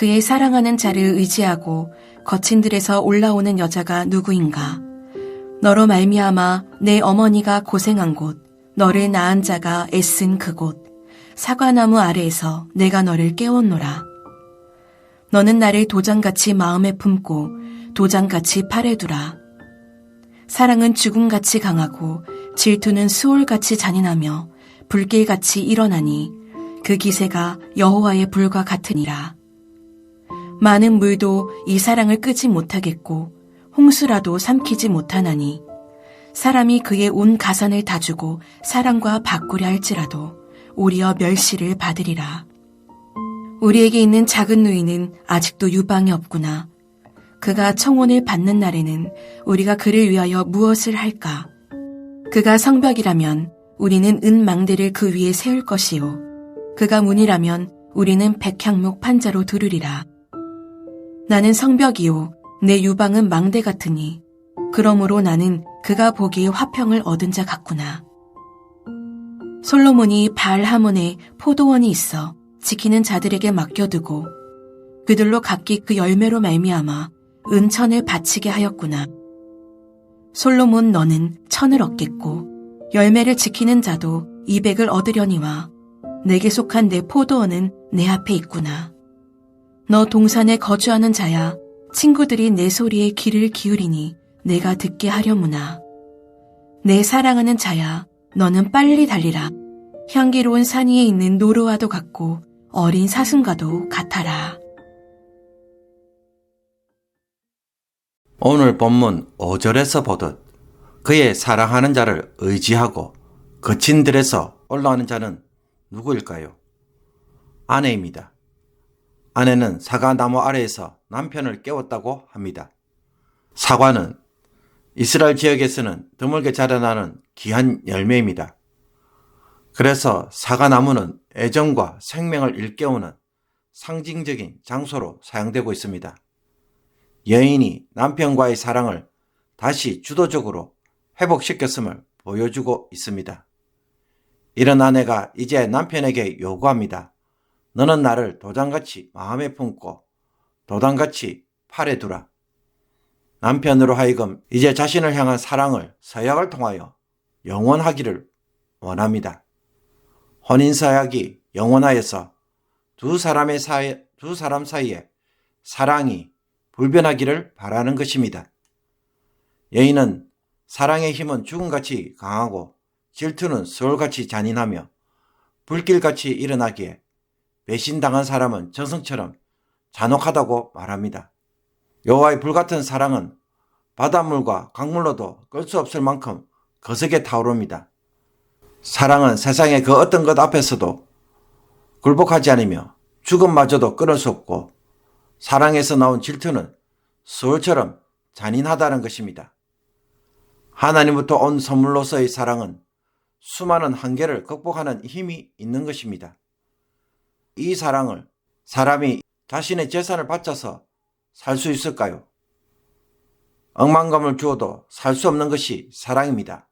그의 사랑하는 자를 의지하고 거친 들에서 올라오는 여자가 누구인가? 너로 말미암아 내 어머니가 고생한 곳, 너를 낳은 자가 애쓴 그곳, 사과나무 아래에서 내가 너를 깨웠노라. 너는 나를 도장같이 마음에 품고 도장같이 팔에 두라. 사랑은 죽음같이 강하고 질투는 수월같이 잔인하며 불길같이 일어나니 그 기세가 여호와의 불과 같으니라. 많은 물도 이 사랑을 끄지 못하겠고 홍수라도 삼키지 못하나니 사람이 그의 온 가산을 다 주고 사랑과 바꾸려 할지라도 오리어 멸시를 받으리라. 우리에게 있는 작은 누이는 아직도 유방이 없구나. 그가 청혼을 받는 날에는 우리가 그를 위하여 무엇을 할까? 그가 성벽이라면 우리는 은망대를 그 위에 세울 것이요. 그가 문이라면 우리는 백향목 판자로 두르리라. 나는 성벽이요. 내 유방은 망대 같으니. 그러므로 나는 그가 보기에 화평을 얻은 자 같구나. 솔로몬이 발 하몬에 포도원이 있어 지키는 자들에게 맡겨두고 그들로 각기 그 열매로 말미암아 은천을 바치게 하였구나. 솔로몬 너는 천을 얻겠고 열매를 지키는 자도 이백을 얻으려니와 내게 속한 내 포도원은 내 앞에 있구나. 너 동산에 거주하는 자야 친구들이 내 소리에 귀를 기울이니 내가 듣게 하려무나. 내 사랑하는 자야 너는 빨리 달리라. 향기로운 산 위에 있는 노루와도 같고 어린 사슴과도 같아라. 오늘 본문 5절에서 보듯 그의 사랑하는 자를 의지하고 거친 들에서 올라오는 자는 누구일까요? 아내입니다. 아내는 사과나무 아래에서 남편을 깨웠다고 합니다. 사과는 이스라엘 지역에서는 드물게 자라나는 귀한 열매입니다. 그래서 사과나무는 애정과 생명을 일깨우는 상징적인 장소로 사용되고 있습니다. 여인이 남편과의 사랑을 다시 주도적으로 회복시켰음을 보여주고 있습니다. 이런 아내가 이제 남편에게 요구합니다. 너는 나를 도장같이 마음에 품고 도단같이 팔에 두라. 남편으로 하여금 이제 자신을 향한 사랑을 서약을 통하여 영원하기를 원합니다. 혼인 서약이 영원하여서 두 사람의 사이, 두 사람 사이에 사랑이 불변하기를 바라는 것입니다. 여인은 사랑의 힘은 죽음같이 강하고 질투는 서울같이 잔인하며 불길같이 일어나기에 배신당한 사람은 저승처럼 잔혹하다고 말합니다. 여호와의 불같은 사랑은 바닷물과 강물로도 끌 수 없을 만큼 거세게 타오릅니다. 사랑은 세상의 그 어떤 것 앞에서도 굴복하지 않으며 죽음마저도 끊을 수 없고 사랑에서 나온 질투는 서울처럼 잔인하다는 것입니다. 하나님부터 온 선물로서의 사랑은 수많은 한계를 극복하는 힘이 있는 것입니다. 이 사랑을 사람이 자신의 재산을 바쳐서 살 수 있을까요? 억만감을 주어도 살 수 없는 것이 사랑입니다.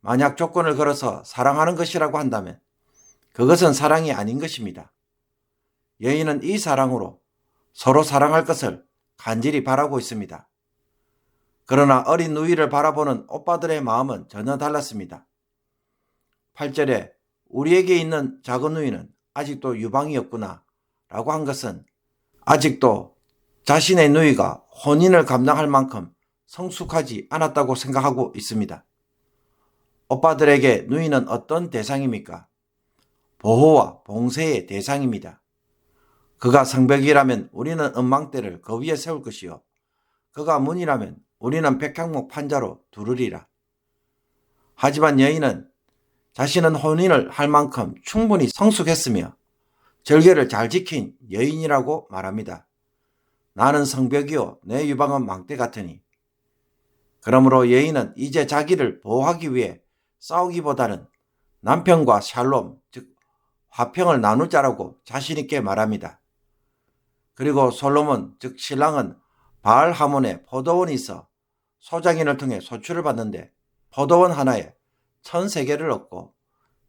만약 조건을 걸어서 사랑하는 것이라고 한다면 그것은 사랑이 아닌 것입니다. 여인은 이 사랑으로 서로 사랑할 것을 간절히 바라고 있습니다. 그러나 어린 누이를 바라보는 오빠들의 마음은 전혀 달랐습니다. 8절에 우리에게 있는 작은 누이는 아직도 유방이었구나 라고 한 것은 아직도 자신의 누이가 혼인을 감당할 만큼 성숙하지 않았다고 생각하고 있습니다. 오빠들에게 누이는 어떤 대상입니까? 보호와 봉쇄의 대상입니다. 그가 성벽이라면 우리는 은망대를 그 위에 세울 것이요. 그가 문이라면 우리는 백향목 판자로 두르리라. 하지만 여인은 자신은 혼인을 할 만큼 충분히 성숙했으며 절개를 잘 지킨 여인이라고 말합니다. 나는 성벽이요 내 유방은 망대 같으니. 그러므로 여인은 이제 자기를 보호하기 위해 싸우기보다는 남편과 샬롬, 즉 화평을 나눌 자라고 자신 있게 말합니다. 그리고 솔로몬, 즉 신랑은 바알 하몬에 포도원이 있어 소장인을 통해 소출을 받는데 포도원 하나에 천세계를 얻고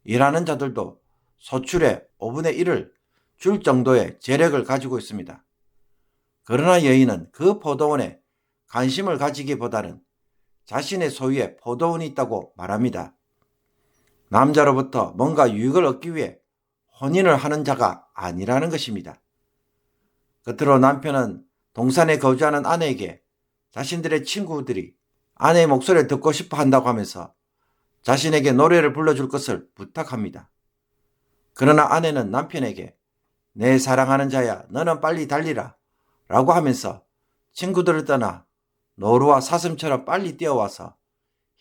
일하는 자들도 소출의 5분의 1을 줄 정도의 재력을 가지고 있습니다. 그러나 여인은 그 포도원에 관심을 가지기보다는 자신의 소유에 포도원이 있다고 말합니다. 남자로부터 뭔가 유익을 얻기 위해 혼인을 하는 자가 아니라는 것입니다. 끝으로 남편은 동산에 거주하는 아내에게 자신들의 친구들이 아내의 목소리를 듣고 싶어 한다고 하면서 자신에게 노래를 불러줄 것을 부탁합니다. 그러나 아내는 남편에게 내 사랑하는 자야 너는 빨리 달리라 라고 하면서 친구들을 떠나 노루와 사슴처럼 빨리 뛰어와서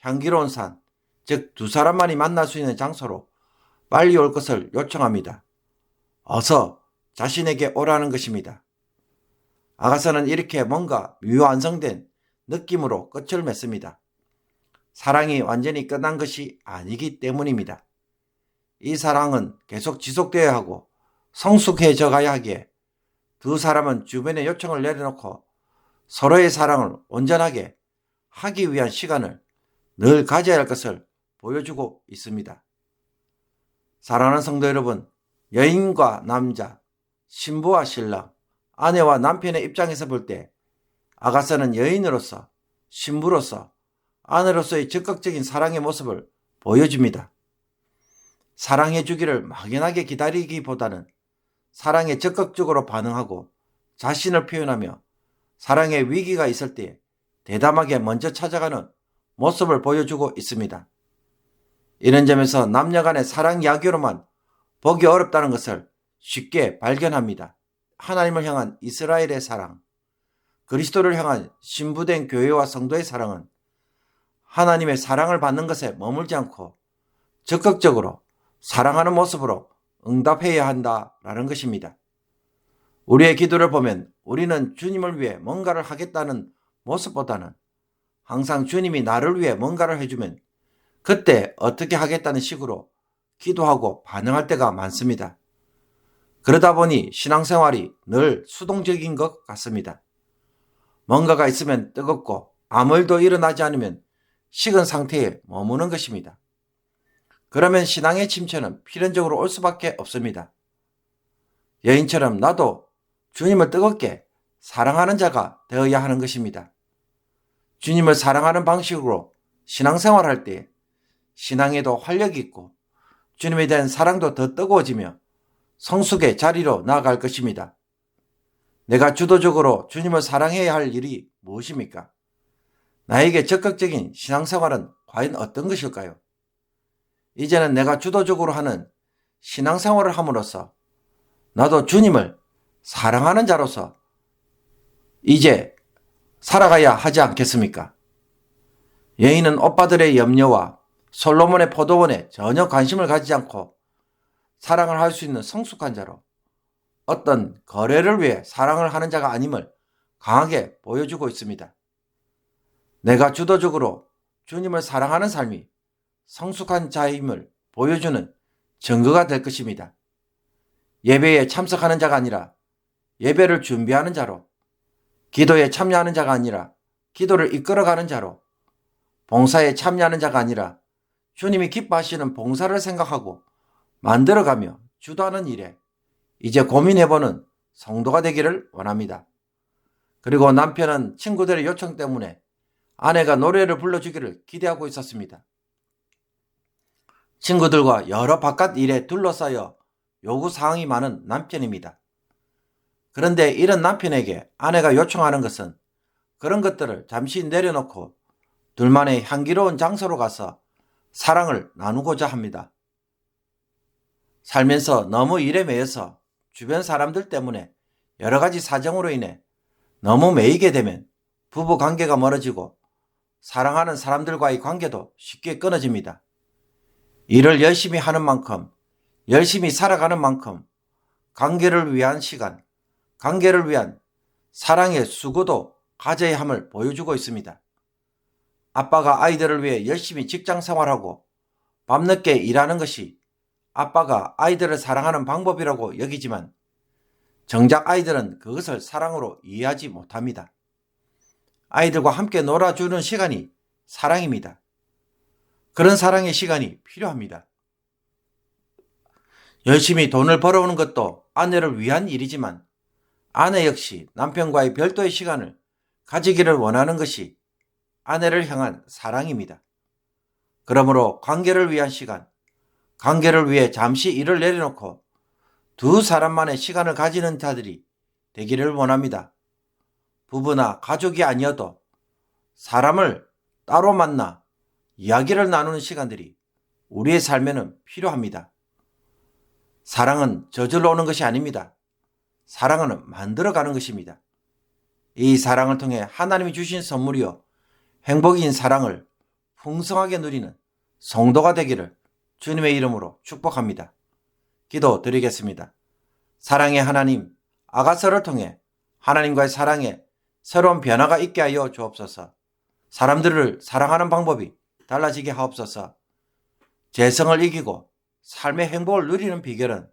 향기로운 산, 즉 두 사람만이 만날 수 있는 장소로 빨리 올 것을 요청합니다. 어서 자신에게 오라는 것입니다. 아가서는 이렇게 뭔가 미완성된 느낌으로 끝을 맺습니다. 사랑이 완전히 끝난 것이 아니기 때문입니다. 이 사랑은 계속 지속되어야 하고 성숙해져 가야 하기에 두 사람은 주변의 요청을 내려놓고 서로의 사랑을 온전하게 하기 위한 시간을 늘 가져야 할 것을 보여주고 있습니다. 사랑하는 성도 여러분, 여인과 남자, 신부와 신랑, 아내와 남편의 입장에서 볼 때 아가서는 여인으로서, 신부로서, 아내로서의 적극적인 사랑의 모습을 보여줍니다. 사랑해 주기를 막연하게 기다리기보다는 사랑에 적극적으로 반응하고 자신을 표현하며 사랑의 위기가 있을 때 대담하게 먼저 찾아가는 모습을 보여주고 있습니다. 이런 점에서 남녀 간의 사랑 이야기로만 보기 어렵다는 것을 쉽게 발견합니다. 하나님을 향한 이스라엘의 사랑, 그리스도를 향한 신부된 교회와 성도의 사랑은 하나님의 사랑을 받는 것에 머물지 않고 적극적으로 사랑하는 모습으로 응답해야 한다라는 것입니다. 우리의 기도를 보면 우리는 주님을 위해 뭔가를 하겠다는 모습보다는 항상 주님이 나를 위해 뭔가를 해주면 그때 어떻게 하겠다는 식으로 기도하고 반응할 때가 많습니다. 그러다 보니 신앙생활이 늘 수동적인 것 같습니다. 뭔가가 있으면 뜨겁고 아무 일도 일어나지 않으면 식은 상태에 머무는 것입니다. 그러면 신앙의 침체는 필연적으로 올 수밖에 없습니다. 여인처럼 나도 주님을 뜨겁게 사랑하는 자가 되어야 하는 것입니다. 주님을 사랑하는 방식으로 신앙생활 할 때 신앙에도 활력이 있고 주님에 대한 사랑도 더 뜨거워지며 성숙의 자리로 나아갈 것입니다. 내가 주도적으로 주님을 사랑해야 할 일이 무엇입니까? 나에게 적극적인 신앙생활은 과연 어떤 것일까요? 이제는 내가 주도적으로 하는 신앙생활을 함으로써 나도 주님을 사랑하는 자로서 이제 살아가야 하지 않겠습니까? 여인은 오빠들의 염려와 솔로몬의 포도원에 전혀 관심을 가지지 않고 사랑을 할 수 있는 성숙한 자로 어떤 거래를 위해 사랑을 하는 자가 아님을 강하게 보여주고 있습니다. 내가 주도적으로 주님을 사랑하는 삶이 성숙한 자임을 보여주는 증거가 될 것입니다. 예배에 참석하는 자가 아니라 예배를 준비하는 자로, 기도에 참여하는 자가 아니라 기도를 이끌어가는 자로, 봉사에 참여하는 자가 아니라 주님이 기뻐하시는 봉사를 생각하고 만들어가며 주도하는 일에 이제 고민해보는 성도가 되기를 원합니다. 그리고 남편은 친구들의 요청 때문에 아내가 노래를 불러주기를 기대하고 있었습니다. 친구들과 여러 바깥 일에 둘러싸여 요구 사항이 많은 남편입니다. 그런데 이런 남편에게 아내가 요청하는 것은 그런 것들을 잠시 내려놓고 둘만의 향기로운 장소로 가서 사랑을 나누고자 합니다. 살면서 너무 일에 매여서 주변 사람들 때문에 여러 가지 사정으로 인해 너무 매이게 되면 부부 관계가 멀어지고 사랑하는 사람들과의 관계도 쉽게 끊어집니다. 일을 열심히 하는 만큼, 열심히 살아가는 만큼 관계를 위한 시간, 관계를 위한 사랑의 수고도 가져야 함을 보여주고 있습니다. 아빠가 아이들을 위해 열심히 직장 생활하고 밤늦게 일하는 것이 아빠가 아이들을 사랑하는 방법이라고 여기지만 정작 아이들은 그것을 사랑으로 이해하지 못합니다. 아이들과 함께 놀아주는 시간이 사랑입니다. 그런 사랑의 시간이 필요합니다. 열심히 돈을 벌어오는 것도 아내를 위한 일이지만 아내 역시 남편과의 별도의 시간을 가지기를 원하는 것이 아내를 향한 사랑입니다. 그러므로 관계를 위한 시간, 관계를 위해 잠시 일을 내려놓고 두 사람만의 시간을 가지는 자들이 되기를 원합니다. 부부나 가족이 아니어도 사람을 따로 만나 이야기를 나누는 시간들이 우리의 삶에는 필요합니다. 사랑은 저절로 오는 것이 아닙니다. 사랑은 만들어가는 것입니다. 이 사랑을 통해 하나님이 주신 선물이요. 행복인 사랑을 풍성하게 누리는 성도가 되기를 주님의 이름으로 축복합니다. 기도 드리겠습니다. 사랑의 하나님, 아가서를 통해 하나님과의 사랑에 새로운 변화가 있게 하여 주옵소서. 사람들을 사랑하는 방법이 달라지게 하옵소서. 재성을 이기고 삶의 행복을 누리는 비결은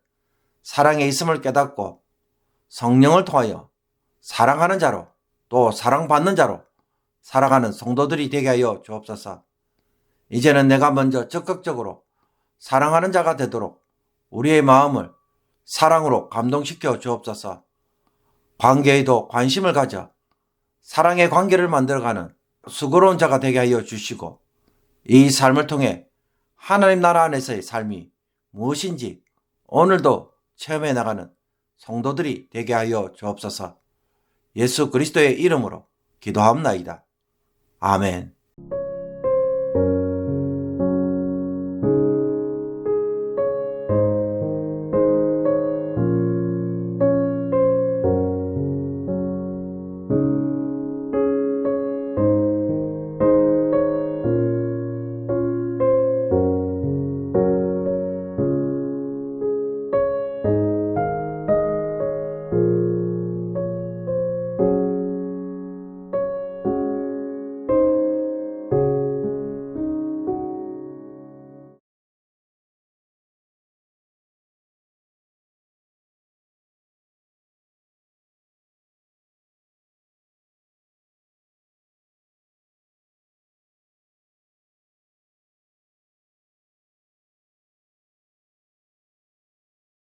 사랑에 있음을 깨닫고 성령을 통하여 사랑하는 자로 또 사랑받는 자로 살아가는 성도들이 되게 하여 주옵소서. 이제는 내가 먼저 적극적으로 사랑하는 자가 되도록 우리의 마음을 사랑으로 감동시켜 주옵소서. 관계에도 관심을 가져 사랑의 관계를 만들어가는 수고로운 자가 되게 하여 주시고 이 삶을 통해 하나님 나라 안에서의 삶이 무엇인지 오늘도 체험해 나가는 성도들이 되게 하여 주옵소서. 예수 그리스도의 이름으로 기도합나이다. 아멘.